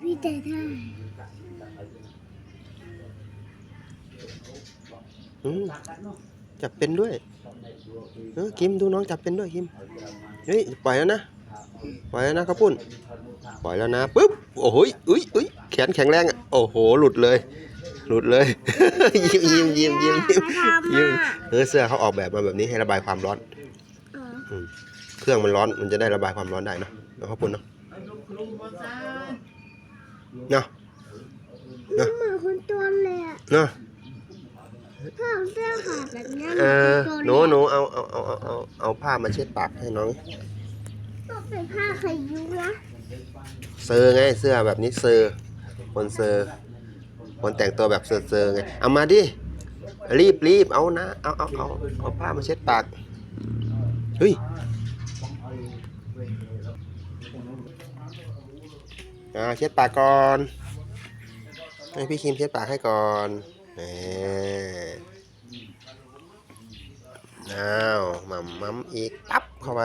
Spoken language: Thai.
พี่แต่ได้อืมจับเป็นด้วยเออคิมดูน้องจับเป็นด้วยคิมเฮ้ยปล่อยแล้วนะปล่อยแล้วนะข้าวปุ้นปล่อยแล้วนะปุ๊บโอ้โหยอุ้ยอุ้ยแขนแข็งแรงอะโอ้โหหลุดเลย หลุดเลยยิ้มยิ้มยิ้มยิ้มยิ้มทำยิ้มอะเออเสื้อเขาออกแบบมาแบบนี้ให้ระบายความร้อนอ๋อเครื่องมันร้อนมันจะได้ระบายความร้อนได้เนอะเนาะข้าวปุ้นเนาะ เนาะมันเหมือนคนตัวเลยอะเนาะถ้าเอาเสื้อขาดแบบนี้เออมัหนูหนูเอาเอาเอาเอาเอาเอาผ้ามาเช็ดปากให้น้องต้องเป็นผ้าขยุ้นะเซอร์ไงเสื้อแบบนี้เซอร์คนเซอร์คนแต่งตัวแบบเซอร์เซอร์ไงเอามาดิรีบรีบเอานะเอาเอาเอาเอาผ้ามาเช็ดปากเฮ้ย อ่าเช็ดปากก่อนให้พี่คิมเช็ดปากให้ก่อนแหมอ้าวมัมมัมอีกปั๊บเข้าไป